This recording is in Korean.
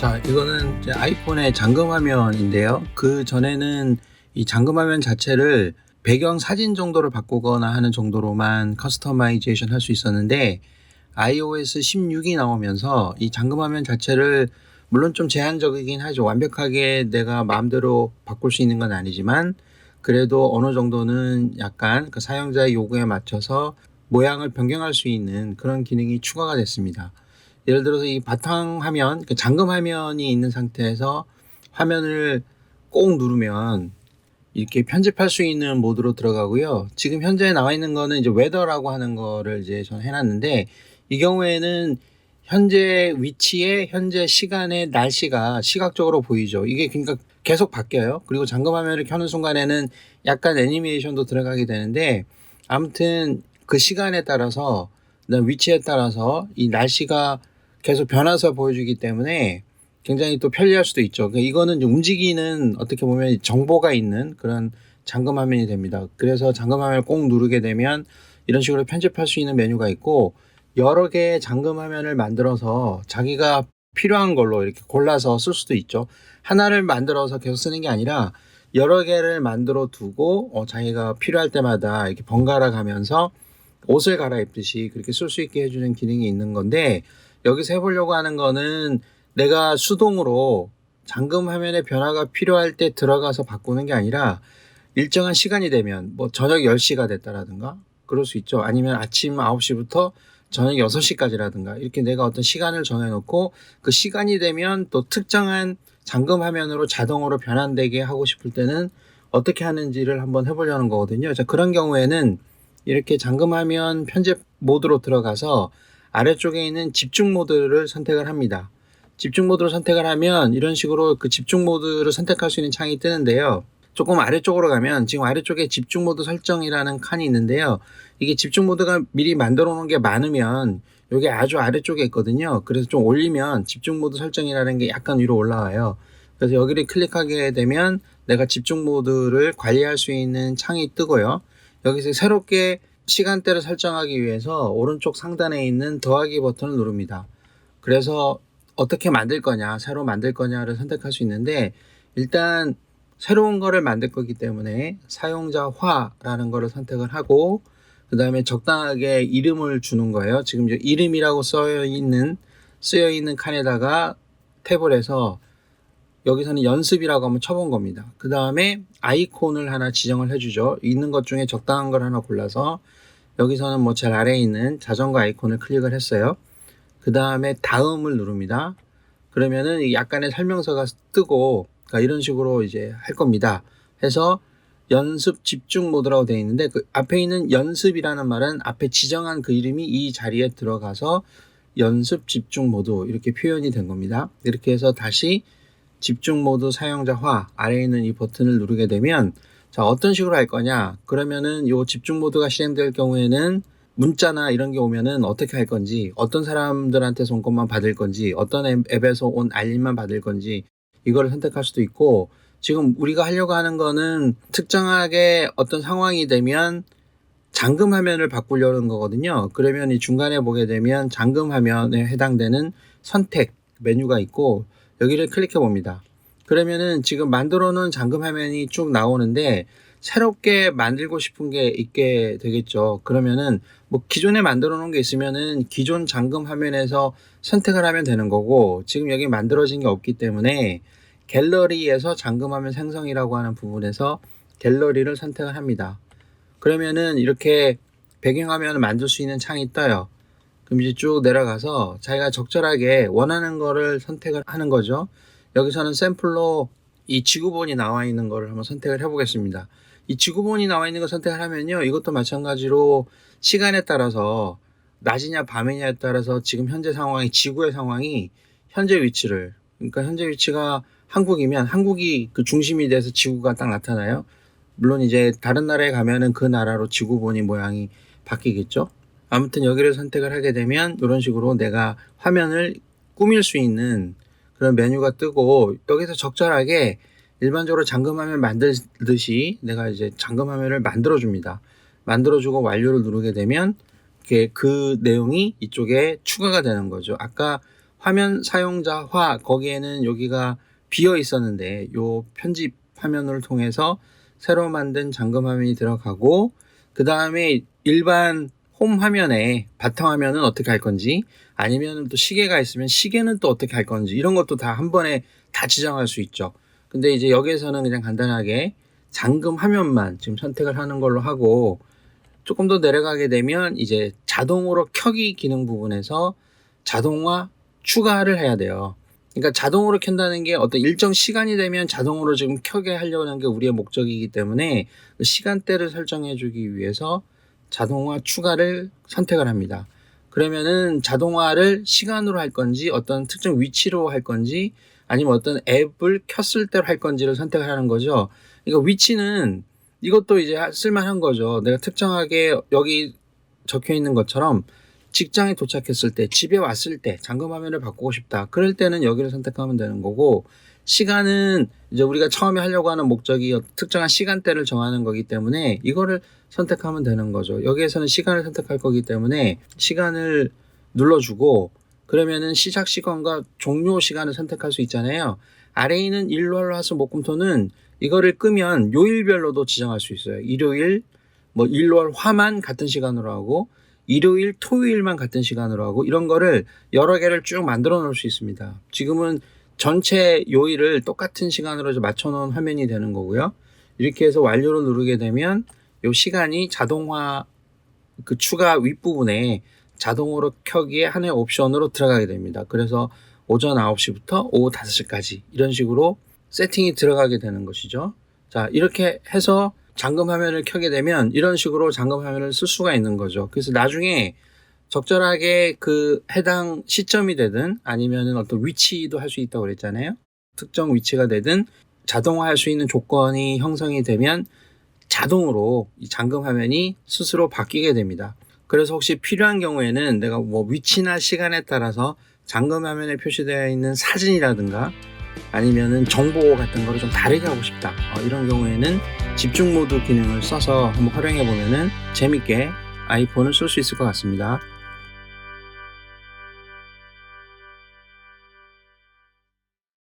자, 이거는 아이폰의 잠금 화면인데요. 그 전에는 이 잠금 화면 자체를 배경 사진 정도를 바꾸거나 하는 정도로만 커스터마이제이션 할 수 있었는데 iOS 16이 나오면서 이 잠금 화면 자체를 물론 좀 제한적이긴 하죠. 완벽하게 내가 마음대로 바꿀 수 있는 건 아니지만 그래도 어느 정도는 약간 그 사용자의 요구에 맞춰서 모양을 변경할 수 있는 그런 기능이 추가가 됐습니다. 예를 들어서 이 바탕 화면, 그 잠금 화면이 있는 상태에서 화면을 꼭 누르면 이렇게 편집할 수 있는 모드로 들어가고요. 지금 현재 나와 있는 거는 이제 웨더라고 하는 거를 이제 전 해놨는데 이 경우에는 현재 위치에 현재 시간의 날씨가 시각적으로 보이죠. 이게 그러니까 계속 바뀌어요. 그리고 잠금 화면을 켜는 순간에는 약간 애니메이션도 들어가게 되는데 아무튼 그 시간에 따라서 그다음 위치에 따라서 이 날씨가 계속 변화서 보여주기 때문에 굉장히 또 편리할 수도 있죠. 그러니까 이거는 움직이는 어떻게 보면 정보가 있는 그런 잠금 화면이 됩니다. 그래서 잠금 화면을 꼭 누르게 되면 이런 식으로 편집할 수 있는 메뉴가 있고 여러 개의 잠금 화면을 만들어서 자기가 필요한 걸로 이렇게 골라서 쓸 수도 있죠. 하나를 만들어서 계속 쓰는 게 아니라 여러 개를 만들어 두고 어, 자기가 필요할 때마다 이렇게 번갈아 가면서 옷을 갈아입듯이 그렇게 쓸 수 있게 해주는 기능이 있는 건데 여기서 해보려고 하는 거는 내가 수동으로 잠금 화면의 변화가 필요할 때 들어가서 바꾸는 게 아니라 일정한 시간이 되면 뭐 저녁 10시가 됐다라든가 그럴 수 있죠. 아니면 아침 9시부터 저녁 6시까지라든가 이렇게 내가 어떤 시간을 정해놓고 그 시간이 되면 또 특정한 잠금 화면으로 자동으로 변환되게 하고 싶을 때는 어떻게 하는지를 한번 해보려는 거거든요. 자, 그런 경우에는 이렇게 잠금 화면 편집 모드로 들어가서 아래쪽에 있는 집중 모드를 선택을 합니다. 집중 모드를 선택을 하면 이런 식으로 그 집중 모드를 선택할 수 있는 창이 뜨는데요. 조금 아래쪽으로 가면 지금 아래쪽에 집중 모드 설정이라는 칸이 있는데요. 이게 집중 모드가 미리 만들어 놓은 게 많으면 이게 아주 아래쪽에 있거든요. 그래서 좀 올리면 집중 모드 설정이라는 게 약간 위로 올라와요. 그래서 여기를 클릭하게 되면 내가 집중 모드를 관리할 수 있는 창이 뜨고요. 여기서 새롭게 시간대를 설정하기 위해서 오른쪽 상단에 있는 더하기 버튼을 누릅니다. 그래서 어떻게 만들 거냐, 새로 만들 거냐를 선택할 수 있는데 일단 새로운 거를 만들 거기 때문에 사용자화라는 거를 선택을 하고 그 다음에 적당하게 이름을 주는 거예요. 지금 이름이라고 써 있는 쓰여 있는 칸에다가 탭을 해서 여기서는 연습이라고 한번 쳐본 겁니다. 그 다음에 아이콘을 하나 지정을 해주죠. 있는 것 중에 적당한 걸 하나 골라서 여기서는 뭐 제일 아래에 있는 자전거 아이콘을 클릭을 했어요. 그 다음에 다음을 누릅니다. 그러면은 약간의 설명서가 뜨고 그러니까 이런 식으로 이제 할 겁니다. 해서 연습 집중 모드라고 되어 있는데 그 앞에 있는 연습이라는 말은 앞에 지정한 그 이름이 이 자리에 들어가서 연습 집중 모드 이렇게 표현이 된 겁니다. 이렇게 해서 다시 집중 모드 사용자화 아래에 있는 이 버튼을 누르게 되면 자 어떤 식으로 할 거냐 그러면은 요 집중 모드가 실행될 경우에는 문자나 이런 게 오면은 어떻게 할 건지 어떤 사람들한테서 온 것만 받을 건지 어떤 앱에서 온 알림만 받을 건지 이거를 선택할 수도 있고 지금 우리가 하려고 하는 거는 특정하게 어떤 상황이 되면 잠금 화면을 바꾸려는 거거든요. 그러면 이 중간에 보게 되면 잠금 화면에 해당되는 선택 메뉴가 있고 여기를 클릭해 봅니다. 그러면은 지금 만들어 놓은 잠금 화면이 쭉 나오는데 새롭게 만들고 싶은 게 있게 되겠죠. 그러면은 뭐 기존에 만들어 놓은 게 있으면은 기존 잠금 화면에서 선택을 하면 되는 거고 지금 여기 만들어진 게 없기 때문에 갤러리에서 잠금 화면 생성이라고 하는 부분에서 갤러리를 선택을 합니다. 그러면은 이렇게 배경화면을 만들 수 있는 창이 떠요. 그럼 이제 쭉 내려가서 자기가 적절하게 원하는 거를 선택을 하는 거죠. 여기서는 샘플로 이 지구본이 나와 있는 거를 한번 선택을 해보겠습니다. 이 지구본이 나와 있는 걸 선택을 하면요. 이것도 마찬가지로 시간에 따라서 낮이냐 밤이냐에 따라서 지금 현재 상황이 지구의 상황이 현재 위치를 그러니까 현재 위치가 한국이면 한국이 그 중심이 돼서 지구가 딱 나타나요. 물론 이제 다른 나라에 가면은 그 나라로 지구본이 모양이 바뀌겠죠. 아무튼 여기를 선택을 하게 되면 이런 식으로 내가 화면을 꾸밀 수 있는 그런 메뉴가 뜨고 여기서 적절하게 일반적으로 잠금 화면 만들듯이 내가 이제 잠금 화면을 만들어 줍니다. 만들어 주고 완료를 누르게 되면 그 내용이 이쪽에 추가가 되는 거죠. 아까 화면 사용자화 거기에는 여기가 비어 있었는데 요 편집 화면을 통해서 새로 만든 잠금 화면이 들어가고 그 다음에 일반 홈 화면에 바탕 화면은 어떻게 할 건지 아니면 또 시계가 있으면 시계는 또 어떻게 할 건지 이런 것도 다 한 번에 다 지정할 수 있죠. 근데 이제 여기에서는 그냥 간단하게 잠금 화면만 지금 선택을 하는 걸로 하고 조금 더 내려가게 되면 이제 자동으로 켜기 기능 부분에서 자동화 추가를 해야 돼요. 그러니까 자동으로 켠다는 게 어떤 일정 시간이 되면 자동으로 지금 켜게 하려는 게 우리의 목적이기 때문에 그 시간대를 설정해 주기 위해서 자동화 추가를 선택을 합니다. 그러면은 자동화를 시간으로 할 건지 어떤 특정 위치로 할 건지 아니면 어떤 앱을 켰을 때로 할 건지를 선택을 하는 거죠. 그러니까 위치는 이것도 이제 쓸만한 거죠. 내가 특정하게 여기 적혀 있는 것처럼 직장에 도착했을 때, 집에 왔을 때, 잠금 화면을 바꾸고 싶다. 그럴 때는 여기를 선택하면 되는 거고, 시간은 이제 우리가 처음에 하려고 하는 목적이 특정한 시간대를 정하는 거기 때문에 이거를 선택하면 되는 거죠. 여기에서는 시간을 선택할 거기 때문에 시간을 눌러주고, 그러면은 시작 시간과 종료 시간을 선택할 수 있잖아요. 아래에 있는 일월, 화수, 목금토는 이거를 끄면 요일별로도 지정할 수 있어요. 일요일, 뭐 일월, 화만 같은 시간으로 하고, 일요일, 토요일만 같은 시간으로 하고 이런 거를 여러 개를 쭉 만들어 놓을 수 있습니다. 지금은 전체 요일을 똑같은 시간으로 좀 맞춰 놓은 화면이 되는 거고요. 이렇게 해서 완료를 누르게 되면 요 시간이 자동화 그 추가 윗부분에 자동으로 켜기에 하나의 옵션으로 들어가게 됩니다. 그래서 오전 9시부터 오후 5시까지 이런 식으로 세팅이 들어가게 되는 것이죠. 자, 이렇게 해서 잠금 화면을 켜게 되면 이런 식으로 잠금 화면을 쓸 수가 있는 거죠. 그래서 나중에 적절하게 그 해당 시점이 되든 아니면은 어떤 위치도 할 수 있다고 그랬잖아요. 특정 위치가 되든 자동화할 수 있는 조건이 형성이 되면 자동으로 이 잠금 화면이 스스로 바뀌게 됩니다. 그래서 혹시 필요한 경우에는 내가 뭐 위치나 시간에 따라서 잠금 화면에 표시되어 있는 사진이라든가 아니면은 정보 같은 거를 좀 다르게 하고 싶다. 어, 이런 경우에는 집중 모드 기능을 써서 한번 활용해 보면은 재밌게 아이폰을 쓸 수 있을 것 같습니다.